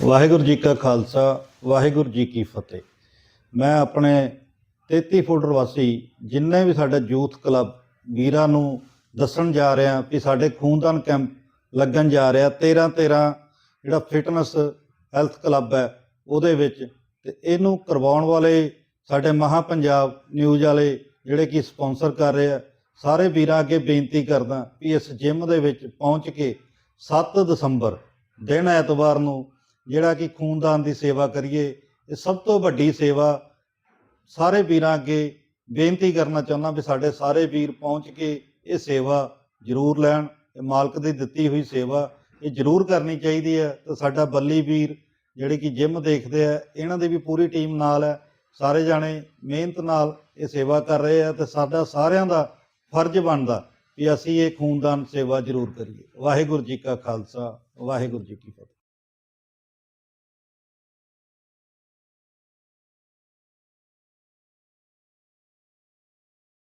ਵਾਹਿਗੁਰੂ ਜੀ ਕਾ ਖਾਲਸਾ, ਵਾਹਿਗੁਰੂ ਜੀ ਕੀ ਫਤਿਹ। ਮੈਂ ਆਪਣੇ 33 ਫੁੱਟ ਵਾਸੀ ਜਿੰਨੇ ਵੀ ਸਾਡੇ ਯੂਥ ਕਲੱਬ ਵੀਰਾਂ ਨੂੰ ਦੱਸਣ ਜਾ ਰਿਹਾ ਕਿ ਸਾਡੇ ਖੂਨਦਾਨ ਕੈਂਪ ਲੱਗਣ ਜਾ ਰਿਹਾ 13 13 ਜਿਹੜਾ ਫਿਟਨੈਸ ਹੈਲਥ ਕਲੱਬ ਹੈ ਉਹਦੇ ਵਿੱਚ ਤੇ ਇਹਨੂੰ ਕਰਵਾਉਣ ਵਾਲੇ ਸਾਡੇ ਮਹਾ ਪੰਜਾਬ ਨਿਊਜ਼ ਵਾਲੇ ਜਿਹੜੇ ਕਿ ਸਪਾਂਸਰ ਕਰ ਰਹੇ ਆ, ਸਾਰੇ ਵੀਰਾਂ ਅੱਗੇ ਬੇਨਤੀ ਕਰਦਾ ਵੀ ਇਸ ਜਿਮ ਦੇ ਵਿੱਚ ਪਹੁੰਚ ਕੇ 7 ਦਸੰਬਰ, ਦਿਨ ਐਤਵਾਰ ਨੂੰ ਜਿਹੜਾ ਕਿ ਖੂਨਦਾਨ ਦੀ ਸੇਵਾ ਕਰੀਏ, ਇਹ ਸਭ ਤੋਂ ਵੱਡੀ ਸੇਵਾ ਸਾਰੇ ਵੀਰਾਂ ਅੱਗੇ ਬੇਨਤੀ ਕਰਨਾ ਚਾਹੁੰਦਾ ਵੀ ਸਾਡੇ ਸਾਰੇ ਵੀਰ ਪਹੁੰਚ ਕੇ ਇਹ ਸੇਵਾ ਜ਼ਰੂਰ ਲੈਣ, ਇਹ ਮਾਲਕ ਦੀ ਦਿੱਤੀ ਹੋਈ ਸੇਵਾ ਇਹ ਜ਼ਰੂਰ ਕਰਨੀ ਚਾਹੀਦੀ ਹੈ। ਤੇ ਸਾਡਾ ਬੱਲੀ ਵੀਰ ਜਿਹੜੇ ਕਿ ਜਿਮ ਦੇਖਦੇ ਆ, ਇਹਨਾਂ ਦੀ ਵੀ ਪੂਰੀ ਟੀਮ ਨਾਲ ਹੈ, ਸਾਰੇ ਜਾਣੇ ਮਿਹਨਤ ਨਾਲ ਇਹ ਸੇਵਾ ਕਰ ਰਹੇ ਆ ਤੇ ਸਾਡਾ ਸਾਰਿਆਂ ਦਾ ਫਰਜ਼ ਬਣਦਾ ਵੀ ਅਸੀਂ ਇਹ ਖੂਨਦਾਨ ਸੇਵਾ ਜ਼ਰੂਰ ਕਰੀਏ। ਵਾਹਿਗੁਰੂ ਜੀ ਕਾ ਖਾਲਸਾ, ਵਾਹਿਗੁਰੂ ਜੀ ਕੀ ਫਤਿਹ।